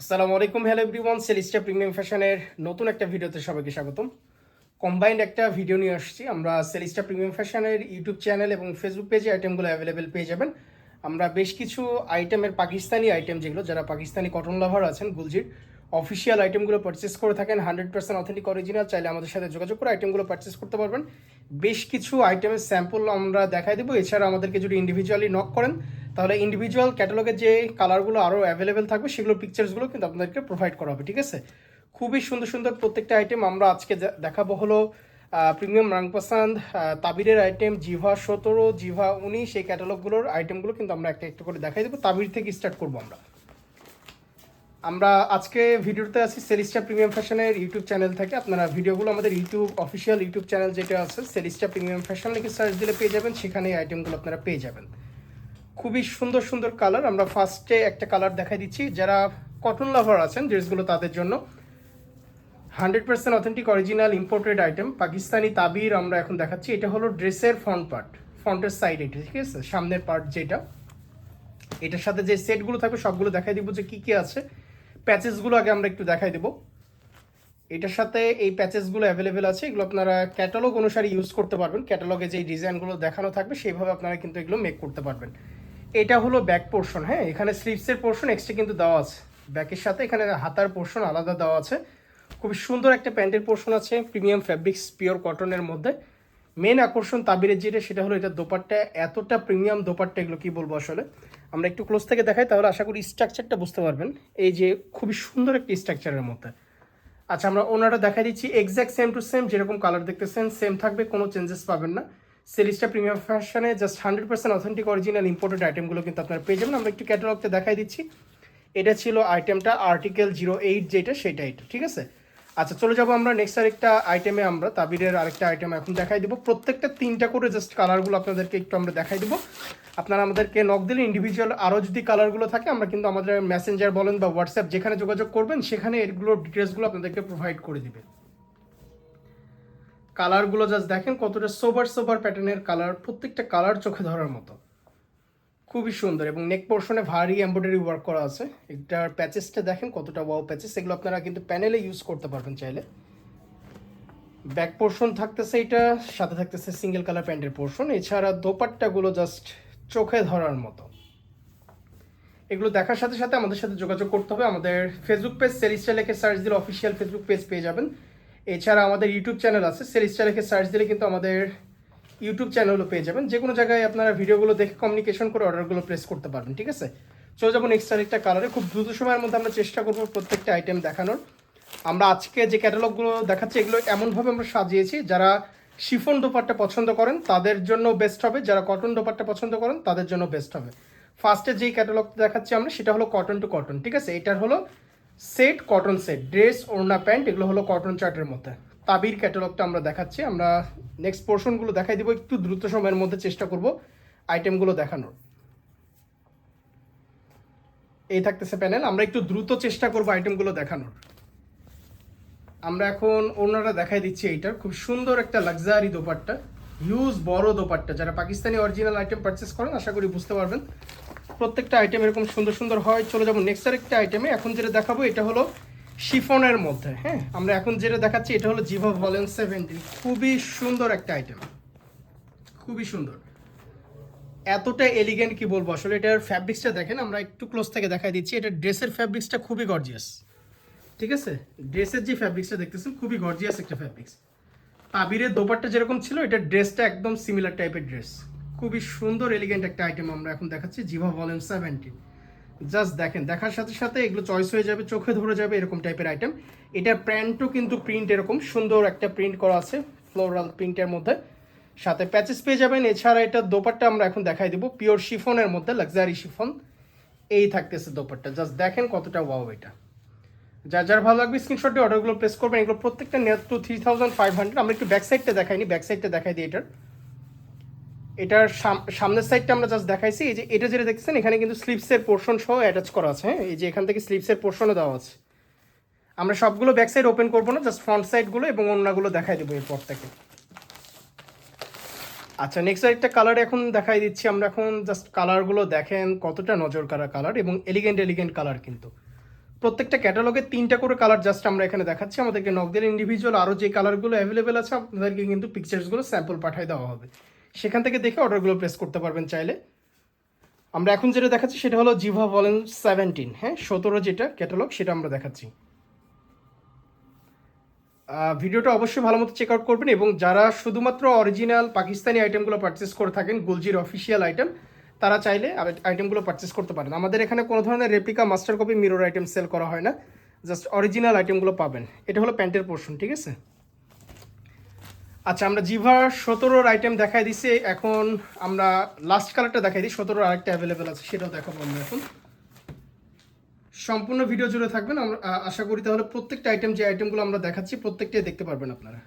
আসসালামু আলাইকুম hello everyone সেলিস্টা premium ফ্যাশনের নতুন একটা ভিডিওতে সবাইকে স্বাগতম। কম্বাইন্ড একটা ভিডিও নিয়ে আসছি। আমরা সেলিস্টা প্রিমিয়াম ফ্যাশনের ইউটিউব চ্যানেল এবং ফেসবুক পেজে আইটেমগুলো অ্যাভেলেবেল পেয়ে যাবেন। আমরা বেশ কিছু আইটেমের পাকিস্তানি আইটেম যেগুলো, যারা পাকিস্তানি কটন লাভার আছেন, গুলজির অফিসিয়াল আইটেমগুলো পারচেস করে থাকেন হান্ড্রেড পার্সেন্ট অথেন্টিক অরিজিনাল চাইলে আমাদের সাথে যোগাযোগ করে আইটেমগুলো পারচেস করতে পারবেন। বেশ কিছু আইটেমের স্যাম্পল আমরা দেখাই দেবো। এছাড়া আমাদেরকে যদি ইন্ডিভিজুয়ালি নক করেন তাহলে ইন্ডিভিজুয়াল ক্যাটালগের যে কালারগুলো আরও অ্যাভেলেবেল থাকবে, সেগুলো পিকচার্সগুলো কিন্তু আপনাদেরকে প্রোভাইড করা হবে, ঠিক আছে? খুবই সুন্দর সুন্দর প্রত্যেকটা আইটেম আমরা আজকে দেখাবো হলো প্রিমিয়াম রাংপাসান্দ তাবিরের আইটেম জিভা সতেরো, জিভা উনিশ, এই ক্যাটালগুলোর আইটেমগুলো কিন্তু আমরা একটা একটা করে দেখাই দেবো। তাবির থেকে স্টার্ট করব আমরা। আমরা আজকে ভিডিওতে আছি সেলিস্টা প্রিমিয়াম ফ্যাশনের ইউটিউব চ্যানেল থেকে। আপনারা ভিডিওগুলো আমাদের ইউটিউব অফিসিয়াল ইউটিউব চ্যানেল যেটা আছে সেলিস্টা প্রিমিয়াম ফ্যাশন লিখে সার্চ দিলে পেয়ে যাবেন, সেখানে এই আইটেমগুলো আপনারা পেয়ে যাবেন। খুবই সুন্দর সুন্দর কালার আমরা ফার্স্টে একটা কালার দেখাই দিচ্ছি। যারা কটন লাভার আছেন ড্রেসগুলো তাদের জন্য। Hundred percent authentic original imported item Pakistani Tabeer আমরা এখন দেখাচ্ছি। এটা হলো ড্রেসের ফ্রন্ট পার্ট ফ্রন্টের সাইড এটা ঠিক আছে? সামনের পার্ট যেটা। এটার সাথে যে সেটগুলো থাকবে, সবগুলো দেখাই দিব যে কি কি আছে। প্যাচেসগুলো আগে আমরা একটু দেখাই দেবো। এটার সাথে এই প্যাচেসগুলো অ্যাভেলেবেল আছে। এগুলো আপনারা ক্যাটালগ অনুসারে ইউজ করতে পারবেন। ক্যাটালগে যে ডিজাইনগুলো দেখানো থাকবে, সেইভাবে আপনারা কিন্তু এগুলো মেক করতে পারবেন। এটা হলো ব্যাক পোর্শন হ্যাঁ? এখানে স্লিভসের পোর্শন এক্সট্রা কিন্তু দেওয়া আছে। ব্যাকের সাথে এখানে হাতার পোর্শন আলাদা দেওয়া আছে। খুবই সুন্দর একটা প্যান্টের পোর্শন আছে প্রিমিয়াম ফ্যাব্রিক্স পিওর কটনের মধ্যে। মেন আকর্ষণ তাবিরের যেটা, সেটা হলো এটা দোপাট্টা। এতটা প্রিমিয়াম দোপাট্টা, এগুলো কী বলব আসলে? আমরা একটু ক্লোজ থেকে দেখাই, তাহলে আশা করি স্ট্রাকচারটা বুঝতে পারবেন। এই যে খুবই সুন্দর একটা স্ট্রাকচারের মধ্যে। আচ্ছা আমরা ওনাটা দেখা দিচ্ছি। এক্স্যাক্ট সেম টু সেম যেরকম কালার দেখতেছেন সেম থাকবে, কোনো চেঞ্জেস পাবেন না। সেলিস্টা প্রিমিয়াম ফ্যাশনে just hundred percent authentic original imported আইটেমগুলো কিন্তু আপনারা পেয়ে যাবেন। আমরা একটু ক্যাটালগতে দেখাই দিচ্ছি। এটা ছিল আইটেমটা আর্টিকেল জিরো এইট যেটা সেটা এটা, ঠিক আছে? আচ্ছা চলে যাব আমরা নেক্সট আরেকটা আইটেমে আমরা তাবিরের আরেকটা আইটেম এখন দেখাই দেবো। প্রত্যেকটা তিনটা করে জাস্ট কালারগুলো আপনাদেরকে একটু আমরা দেখাই দেবো। আপনারা আমাদেরকে নক দিলে ইন্ডিভিজুয়াল আরও যদি কালারগুলো থাকে, আমরা কিন্তু আমাদের মেসেঞ্জার বলেন বা হোয়াটসঅ্যাপ যেখানে যোগাযোগ করবেন, সেখানে এগুলোর ডিটেলসগুলো আপনাদেরকে প্রোভাইড করে দিবে। কালারগুলো জাস্ট দেখেন, কতটা সোবার সোবার প্যাটার্নের কালার প্রত্যেকটা কালার চোখে ধরার মতো। খুবই সুন্দর এবং নেক পোর্শনে ভারী এমব্রয়ডারি ওয়ার্ক করা আছে। এটার প্যাচেসটা দেখেন, কতটা ওয়াও প্যাচেস এগুলো আপনারা কিন্তু প্যানেলে ইউজ করতে পারবেন চাইলে। ব্যাক পোর্শন থাকতেছে এটা, সাথে থাকতেছে সিঙ্গেল কালার প্যান্টের পোর্শন এছাড়া দোপাট্টাগুলো জাস্ট চোখে ধরার মতো। এগুলো দেখার সাথে সাথে আমাদের সাথে যোগাযোগ করতে হবে। আমাদের ফেসবুক পেজ সেলিস্টা লেখে সার্চ দিলে অফিসিয়াল ফেসবুক পেজ পেয়ে যাবেন। এছাড়া আমাদের ইউটিউব চ্যানেল আছে সেলিস্টা লেখে সার্চ দিলে কিন্তু আমাদের ইউটিউব চ্যানেলও পেয়ে যাবেন। যে কোনো জায়গায় আপনারা ভিডিওগুলো দেখে কমিউনিকেশন করে অর্ডারগুলো প্লেস করতে পারবেন, ঠিক আছে? চলে যাব নেক্সট আরেকটা কালারে খুব দ্রুত সময়ের মধ্যে আমরা চেষ্টা করব প্রত্যেকটা আইটেম দেখানোর। আমরা আজকে যে ক্যাটালগুলো দেখাচ্ছি, এগুলো এমনভাবে আমরা সাজিয়েছি, যারা শিফন দোপাট্টা পছন্দ করেন, তাদের জন্য বেস্ট হবে। যারা কটন দোপাট্টা পছন্দ করেন, তাদের জন্য বেস্ট হবে। ফার্স্টে যেই ক্যাটালগ দেখাচ্ছি আমরা, সেটা হলো কটন টু কটন ঠিক আছে? এটার হলো সেট কটন সেট ড্রেস ওড়না, প্যান্ট, এগুলো হলো কটন চার্টের মধ্যে। তাবির ক্যাটালগটা আমরা দেখাচ্ছি, আমরা নেক্সট পোর্শনগুলো দেখাই দিব, একটু দ্রুত সময়ের মধ্যে চেষ্টা করব আইটেমগুলো দেখানোর। এই থাকতেছে প্যানেল আমরা একটু দ্রুত চেষ্টা করব আইটেমগুলো দেখানোর। আমরা এখন ওনারা দেখাই দিচ্ছি এইটার খুব সুন্দর একটা লাক্সারি দোপাট্টা হিউজ বড় দোপাট্টা। যারা পাকিস্তানি অরিজিনাল আইটেম পারচেস করেন, আশা করি বুঝতে পারবেন। প্রত্যেকটা আইটেম এরকম সুন্দর সুন্দর হয়, চলে যাব নেক্সট আরেকটা আইটেমে এখন যেটা দেখাবো, এটা হলো শিফনের মধ্যে হ্যাঁ? আমরা এখন যেটা দেখাচ্ছি, এটা হলো জিভা ভলেন সেভেন্টি খুবই সুন্দর একটা আইটেম খুবই সুন্দর। এতটা এলিগেন্ট কি বলব? আসলে এটার ফ্যাব্রিক্সটা দেখেন, আমরা একটু ক্লোজ থেকে দেখাই দিচ্ছি। এটা ড্রেসের ফ্যাব্রিক্সটা খুবই গর্জিয়াস ঠিক আছে? ড্রেসের যে ফ্যাব্রিক্সটা দেখতেছেন, খুবই গর্জিয়াস একটা ফ্যাব্রিক্স তাবিরের দোপাট্টা যেরকম ছিল, এটা ড্রেসটা একদম সিমিলার টাইপের ড্রেস খুবই সুন্দর এলিগেন্ট একটা আইটেম আমরা এখন দেখাচ্ছি জিভা ভলিউম সেভেন্টি জাস্ট দেখেন, দেখার সাথে সাথে এগুলো চয়েস হয়ে যাবে, চোখে ধরে যাবে, এরকম টাইপের আইটেম এটার প্যান্টও কিন্তু প্রিন্ট এরকম, সুন্দর একটা প্রিন্ট করা আছে ফ্লোরাল প্রিন্টের মধ্যে। সাথে প্যাচেস পেয়ে যাবেন, এছাড়া এটা দোপাট্টা আমরা এখন দেখাই দেবো পিওর শিফনের মধ্যে লাক্সারি শিফন এই থাকতেছে দোপাট্টা জাস্ট দেখেন কতটা ওয়াও এটা। যার যার ভালো লাগবে স্ক্রিনশট অর্ডারগুলো প্লেস করবেন। এগুলো প্রত্যেকটা net two three thousand five hundred আমরা একটু ব্যাক সাইডটা দেখাইনি ব্যাক সাইডটা দেখাই দিই এটার। এটার সাম- সামনের সাইডটা আমরা জাস্ট দেখাইছি, এই যে এটা যেটা দেখছেন এখানে কিন্তু স্লিপসের পোর্শন সহ অ্যাটাচ করা আছে হ্যাঁ? এই যে এখান থেকে স্লিপসের পোর্শনও দেওয়া আছে। আমরা সবগুলো ব্যাক সাইড ওপেন করব না জাস্ট ফ্রন্ট সাইডগুলো এবং অন্যগুলো দেখাই দেবো এরপর থেকে। আচ্ছা নেক্সট একটা কালার এখন দেখাই দিচ্ছি, আমরা এখন জাস্ট কালারগুলো দেখেন কতটা নজর কারা কালার এবং এলিগেন্ট এলিগেন্ট কালার কিন্তু। প্রত্যেকটা ক্যাটালগে তিনটা করে কালার জাস্ট আমরা এখানে দেখাচ্ছি, আমাদেরকে নক দিলে ইন্ডিভিজুয়াল আরও যে কালারগুলো অ্যাভেলেবেল আছে, আপনাদেরকে কিন্তু পিকচার্সগুলো স্যাম্পল পাঠিয়ে দেওয়া হবে। সেখান থেকে দেখে অর্ডারগুলো প্লেস করতে পারবেন চাইলে। আমরা এখন যেটা দেখাচ্ছি সেটা হলো জিভা ভলেন সেভেন্টিন হ্যাঁ সতেরো যেটা ক্যাটালগ সেটা আমরা দেখাচ্ছি। ভিডিওটা অবশ্যই ভালো মতো চেক আউট করবেন এবং যারা শুধুমাত্র অরিজিনাল পাকিস্তানি আইটেমগুলো পারচেস করে থাকেন গুলজির অফিসিয়াল আইটেম তারা চাইলে আইটেমগুলো পারচেস করতে পারেন। আমাদের এখানে কোনো ধরনের replica master copy mirror item sell করা হয় না জাস্ট অরিজিনাল আইটেমগুলো পাবেন। এটা হলো প্যান্টের পোর্শন ঠিক আছে? আচ্ছা আমরা জিভার সতেরোর আইটেম দেখাই দিছি। এখন আমরা লাস্ট কালারটা দেখাই দিই। সতেরোর আরেকটা অ্যাভেলেবেল আছে, সেটাও দেখাবো আমরা এখন। সম্পূর্ণ ভিডিও জুড়ে থাকবেন। আমরা আশা করি তাহলে প্রত্যেকটা আইটেম যে আইটেমগুলো আমরা দেখাচ্ছি, প্রত্যেকটাই দেখতে পারবেন আপনারা।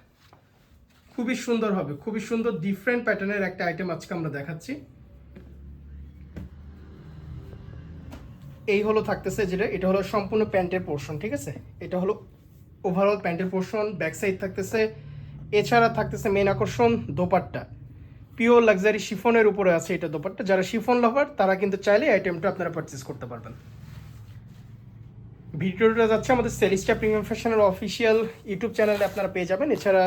খুবই সুন্দর হবে, খুবই সুন্দর ডিফারেন্ট প্যাটার্নের একটা আইটেম আজকে আমরা দেখাচ্ছি। এই হলো থাকতেছে যেটা, এটা হলো সম্পূর্ণ প্যান্টের পোর্শন ঠিক আছে? এটা হলো ওভারঅল প্যান্টের পোর্শন ব্যাক সাইড থাকতেছে। এছাড়া থাকতেছে মেন আকর্ষণ দোপাট্টা। পিওর লাক্সারি শিফনের উপরে আছে এটা দোপাট্টা। যারা শিফন লাভার তারা কিন্তু চাইলে আইটেমটা আপনারা পারচেস করতে পারবেন। ভিডিওটা যাচ্ছে আমাদের সেলিস্টা প্রিমিয়াম ফ্যাশনের অফিসিয়াল ইউটিউব চ্যানেলে আপনারা পেয়ে যাবেন। এছাড়া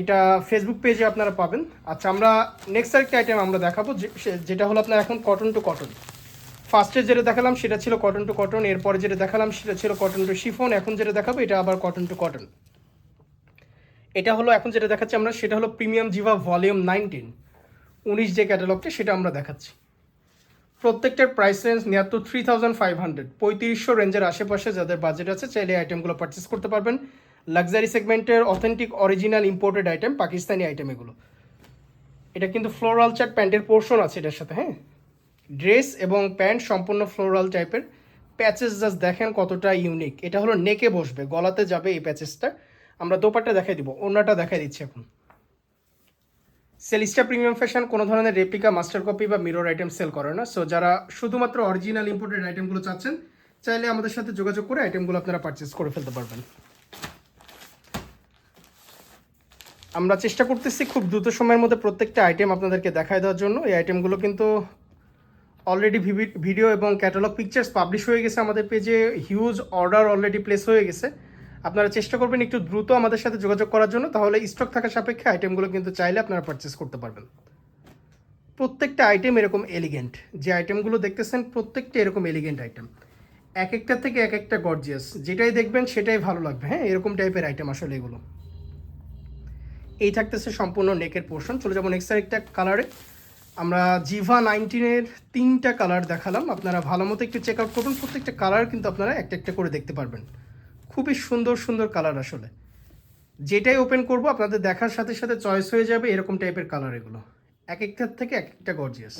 এটা ফেসবুক পেজে আপনারা পাবেন। আচ্ছা আমরা নেক্সট আরেকটা আইটেম আমরা দেখাবো যেটা হলো আপনার এখন কটন টু কটন ফার্স্টে যেটা দেখালাম, সেটা ছিল কটন টু কটন এরপরে যেটা দেখালাম, সেটা ছিল কটন টু শিফন এখন যেটা দেখাবো, এটা আবার কটন টু কটন এটা হলো এখন যেটা দেখাচ্ছি আমরা, সেটা হলো প্রিমিয়াম জিভা ভলিউম নাইনটিন। উনিশ যে ক্যাটালগটা, সেটা আমরা দেখাচ্ছি। প্রত্যেকটার price range near three thousand five hundred পঁয়ত্রিশশো রেঞ্জের আশেপাশে যাদের বাজেট আছে, চাইলে আইটেমগুলো পারচেস করতে পারবেন। লাক্সারি সেগমেন্টের authentic original imported item Pakistani item এগুলো। এটা কিন্তু ফ্লোরাল চার্ট প্যান্টের পোর্শন আছে এটার সাথে হ্যাঁ? ড্রেস এবং প্যান্ট সম্পূর্ণ ফ্লোরাল টাইপের প্যাচেস জাস্ট দেখেন কতটা ইউনিক এটা হলো নেকে বসবে, গলাতে যাবে এই প্যাচেসটা আমরা দোপাট্টা দেখাই দিব অন্যটা দেখাই দিচ্ছি এখন। সেলিস্টা প্রিমিয়াম ফ্যাশন কোনো ধরনের রেপ্লিকা মাস্টার কপি বা মিরর আইটেম সেল করে না। সো যারা শুধুমাত্র অরিজিনাল ইম্পোর্টেড আইটেমগুলো চাচ্ছেন, চাইলে আমাদের সাথে যোগাযোগ করে আইটেমগুলো আপনারা পারচেস করে ফেলতে পারবেন। আমরা চেষ্টা করতেছি খুব দ্রুত সময়ের মধ্যে প্রত্যেকটা আইটেম আপনাদেরকে দেখায় দেওয়ার জন্য। এই আইটেমগুলো কিন্তু অলরেডি ভিডিও এবং ক্যাটালগ পিকচার্স পাবলিশ হয়ে গেছে আমাদের পেজে হিউজ অর্ডার অলরেডি প্লেস হয়ে গেছে। আপনারা চেষ্টা করবেন একটু দ্রুত আমাদের সাথে যোগাযোগ করার জন্য, তাহলে স্টক থাকা সাপেক্ষে আইটেমগুলো কিন্তু চাইলে আপনারা পারচেস করতে পারবেন। প্রত্যেকটা আইটেম এরকম এলিগেন্ট যে আইটেমগুলো দেখতেছেন, প্রত্যেকটা এরকম এলিগেন্ট আইটেম এক একটা থেকে এক একটা গর্জিয়াস যেটাই দেখবেন, সেটাই ভালো লাগবে। হ্যাঁ এরকম টাইপের আইটেম আসলে এগুলো। এই থাকতেছে সম্পূর্ণ নেকের পোর্শন চলে যাব নেক্সট আরেকটা কালারে আমরা জিভা নাইনটিনের তিনটা কালার দেখালাম। আপনারা ভালো মতো একটু চেক আউট করুন। প্রত্যেকটা কালার কিন্তু আপনারা একটা একটা করে দেখতে পারবেন। খুবই সুন্দর সুন্দর কালার আসলে। যেটাই ওপেন করব, আপনাদের দেখার সাথে সাথে চয়েস হয়ে যাবে এরকম টাইপের কালার এগুলো। এক একটার থেকে এক একটা গর্জিয়াস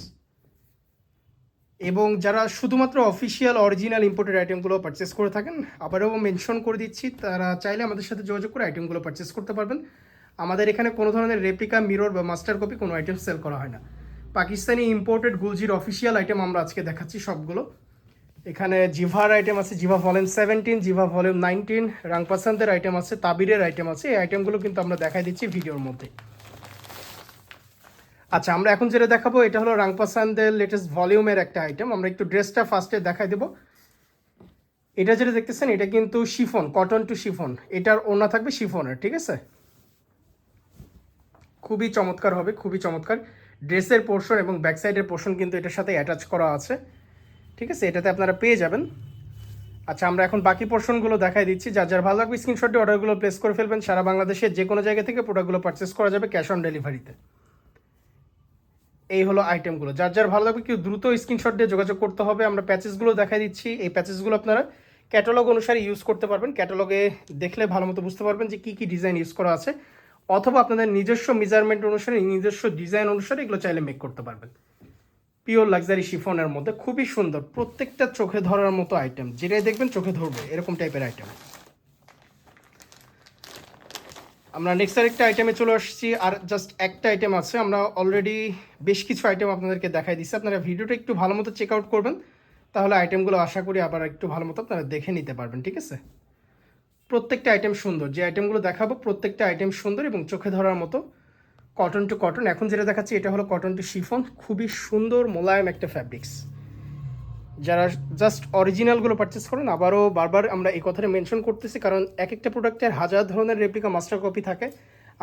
এবং যারা শুধুমাত্র অফিসিয়াল অরিজিনাল ইম্পোর্টেড আইটেমগুলো পারচেস করে থাকেন, আবারও মেনশন করে দিচ্ছি, তারা চাইলে আমাদের সাথে যোগাযোগ করে আইটেমগুলো পারচেস করতে পারবেন। আমাদের এখানে কোনো ধরনের রেপ্লিকা মিরর বা মাস্টার কপি কোনো আইটেম সেল করা হয় না। পাকিস্তানি ইম্পোর্টেড গুলজির অফিসিয়াল আইটেম আমরা আজকে দেখাচ্ছি সবগুলো। এখানে জিভার আইটেম আছে, জিভা ভলিউম সেভেন্টিন জিভা ভলিউম নাইনটিন রাংপাসান্তের আইটেম আছে, তাবিরের আইটেম আছে, এই আইটেমগুলো কিন্তু আমরা দেখাই দিচ্ছি ভিডিওর মধ্যে। আচ্ছা আমরা এখন যেটা দেখাবো, এটা হলো রাংপাসান্দের লেটেস্ট ভলিউমের একটা আইটেম আমরা একটু ড্রেসটা ফার্স্টে দেখাই দেবো। এটা যেটা দেখতেছেন, এটা কিন্তু শিফন কটন টু শিফন, এটার ওনা থাকবে শিফনের, ঠিক আছে? খুবই চমৎকার হবে, খুবই চমৎকার। ড্রেসের পোর্শন এবং ব্যাক সাইডের পোর্শন কিন্তু এটার সাথে অ্যাটাচ করা আছে। ঠিক আছে? এটাতে আপনারা পেয়ে যাবেন। আচ্ছা আমরা এখন বাকি পোর্শনগুলো দেখাই দিচ্ছি। যার যার ভালো লাগবে স্ক্রিনশটে অর্ডারগুলো প্লেস করে ফেলবেন, সারা বাংলাদেশের যে কোনো জায়গা থেকে প্রোডাক্টগুলো পারচেস করা যাবে ক্যাশ অন ডেলিভারিতে এই হলো আইটেমগুলো যার যার ভালো লাগবে, কেউ দ্রুত স্ক্রিনশট দিয়ে যোগাযোগ করতে হবে। আমরা প্যাচেসগুলো দেখাই দিচ্ছি। এই প্যাচেসগুলো আপনারা ক্যাটালগ অনুসারে ইউজ করতে পারবেন। ক্যাটালগে দেখলে ভালো মতো বুঝতে পারবেন যে কী কী ডিজাইন ইউজ করা আছে। অথবা আপনাদের নিজস্ব মেজারমেন্ট অনুসারে, নিজস্ব ডিজাইন অনুসারে এগুলো চাইলে মেক করতে পারবেন। পিওর লাক্সারি শিফনের মধ্যে খুবই সুন্দর। প্রত্যেকটা চোখে ধরার মতো আইটেম যেটাই দেখবেন চোখে ধরবে, এরকম টাইপের আইটেম আমরা নেক্সট আরেকটা আইটেমে চলে আসছি, আর জাস্ট একটা আইটেম আছে। আমরা অলরেডি বেশ কিছু আইটেম আপনাদেরকে দেখাই দিচ্ছি। আপনারা ভিডিওটা একটু ভালো মতো চেক আউট করবেন। তাহলে আইটেমগুলো আশা করি আবার একটু ভালো মতো আপনারা দেখে নিতে পারবেন, ঠিক আছে? প্রত্যেকটা আইটেম সুন্দর। যে আইটেমগুলো দেখাবো, প্রত্যেকটা আইটেম সুন্দর এবং চোখে ধরার মতো কটন টু কটন এখন যেটা দেখাচ্ছি এটা হলো কটন টু শিফন খুবই সুন্দর মোলায়েম একটা ফ্যাব্রিক্স যারা জাস্ট অরিজিনালগুলো পারচেস করেন, আবারও বারবার আমরা এই কথাটা মেনশন করতেছি, কারণ এক একটা প্রোডাক্টের হাজার ধরনের রেপ্লিকা মাস্টার কপি থাকে।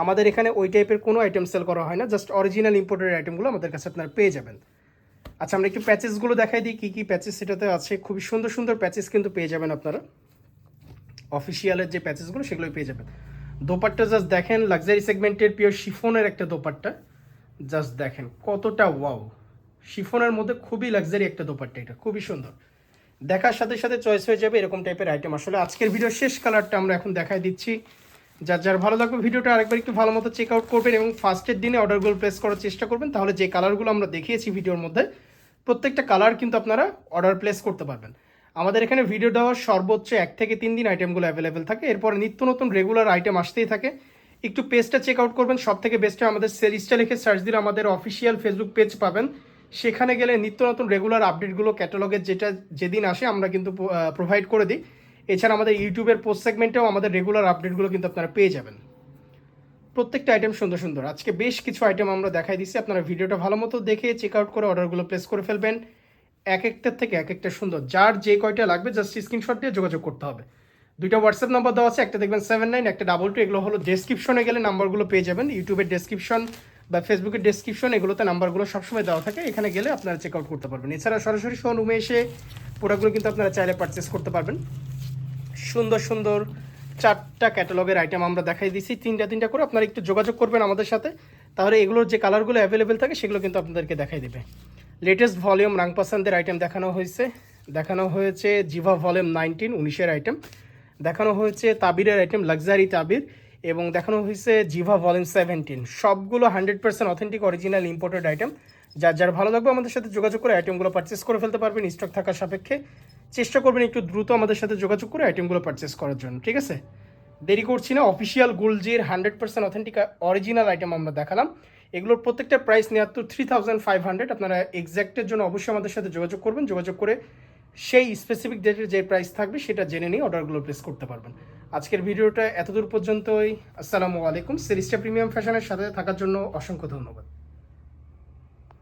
আমাদের এখানে ওই টাইপের কোনো আইটেম সেল করা হয় না জাস্ট অরিজিনাল ইম্পোর্টেড আইটেমগুলো আমাদের কাছে আপনারা পেয়ে যাবেন। আচ্ছা আমরা একটু প্যাচেসগুলো দেখাই দিই, কী কী প্যাচেস সেটাতে আছে, খুবই সুন্দর সুন্দর প্যাচেস কিন্তু পেয়ে যাবেন আপনারা। অফিসিয়ালের যে প্যাচেসগুলো সেগুলোই পেয়ে যাবেন। দোপাট্টা জাস্ট দেখেন লাক্সারি সেগমেন্টের পিওর শিফনের একটা দোপাট্টা। জাস্ট দেখেন, কতটা ওয়াও শিফনের মধ্যে খুবই লাক্সারি একটা দোপাট্টা এটা, খুবই সুন্দর। দেখার সাথে সাথে চয়েস হয়ে যাবে এরকম টাইপের আইটেম আসলে আজকের ভিডিওর শেষ কালারটা আমরা এখন দেখাই দিচ্ছি। যার যার ভালো লাগবে ভিডিওটা আরেকবার একটু ভালো মতো চেক আউট করবেন এবং ফার্স্টের দিনে অর্ডারগুলো প্লেস করার চেষ্টা করবেন, তাহলে যে কালারগুলো আমরা দেখিয়েছি ভিডিওর মধ্যে, প্রত্যেকটা কালার কিন্তু আপনারা অর্ডার প্লেস করতে পারবেন। আমাদের এখানে ভিডিও দেওয়ার সর্বোচ্চ এক থেকে তিন দিন আইটেমগুলো অ্যাভেলেবেল থাকে। এরপর নিত্য নতুন রেগুলার আইটেম আসতেই থাকে। একটু পেজটা চেক আউট করবেন সব থেকে বেস্টে আমাদের সেরিজটা লিখে সার্চ দিলে আমাদের অফিসিয়াল ফেসবুক পেজ পাবেন। সেখানে গেলে নিত্য নতুন রেগুলার আপডেটগুলো ক্যাটালগের যেটা যেদিন আসে আমরা কিন্তু প্রোভাইড করে দিই। এছাড়া আমাদের ইউটিউবের পোস্ট সেগমেন্টেও আমাদের রেগুলার আপডেটগুলো কিন্তু আপনারা পেয়ে যাবেন। প্রত্যেকটা আইটেম সুন্দর সুন্দর। আজকে বেশ কিছু আইটেম আমরা দেখাই দিচ্ছি। আপনারা ভিডিওটা ভালো মতো দেখে চেক আউট করে অর্ডারগুলো প্লেস করে ফেলবেন। এক একটার থেকে এক একটা সুন্দর। যার যে কয়টা লাগবে জাস্ট স্ক্রিনশট দিয়ে যোগাযোগ করতে হবে। দুইটা হোয়াটসঅ্যাপ নাম্বার দেওয়া আছে, একটা দেখবেন সেভেন নাইন একটা ডাবল টু এগুলো হলো ডেসক্রিপশনে গেলে নাম্বারগুলো পেয়ে যাবেন। ইউটিউবের ডেসক্রিপশন বা ফেসবুকের ডেসক্রিপশন এগুলোতে নাম্বারগুলো সবসময় দেওয়া থাকে। এখানে গেলে আপনারা চেক আউট করতে পারবেন। এছাড়া সরাসরি শোরুমে এসে প্রোডাক্টগুলো কিন্তু আপনারা চাইলে পারচেস করতে পারবেন। সুন্দর সুন্দর চারটা ক্যাটালগের আইটেম আমরা দেখাই দিচ্ছি তিনটা তিনটা করে আপনারা একটু যোগাযোগ করবেন আমাদের সাথে। তাহলে এগুলোর যে কালারগুলো অ্যাভেলেবেল থাকে, সেগুলো কিন্তু আপনাদেরকে দেখাই দেবে। লেটেস্ট ভলিউম রাংপাসানদের আইটেম দেখানো হয়েছে। দেখানো হয়েছে জিভা ভলিউম নাইনটিন উনিশের আইটেম দেখানো হয়েছে তাবিরের আইটেম লাক্সারি তাবির। এবং দেখানো হয়েছে জিভা ভলিউম সেভেন্টিন সবগুলো hundred percent authentic original imported item যার যার ভালো লাগবে আমাদের সাথে যোগাযোগ করে আইটেমগুলো পারচেস করে ফেলতে পারবেন স্টক থাকার সাপেক্ষে। চেষ্টা করবেন একটু দ্রুত আমাদের সাথে যোগাযোগ করে আইটেমগুলো পারচেস করার জন্য, ঠিক আছে? দেরি করছি না official গুলজির hundred percent authentic original item আমরা দেখালাম। এগুলোর প্রত্যেকটা প্রাইস নেওয়ার তো থ্রি থাউজেন্ড ফাইভ হান্ড্রেড আপনারা এক্স্যাক্টের জন্য অবশ্যই আমাদের সাথে যোগাযোগ করবেন। যোগাযোগ করে সেই স্পেসিফিক ডেটের যে প্রাইস থাকবে সেটা জেনে নিয়ে অর্ডারগুলো প্লেস করতে পারবেন। আজকের ভিডিওটা এতদূর পর্যন্তই। আসসালামু আলাইকুম। সিরিজটা প্রিমিয়াম ফ্যাশনের সাথে থাকার জন্য অসংখ্য ধন্যবাদ।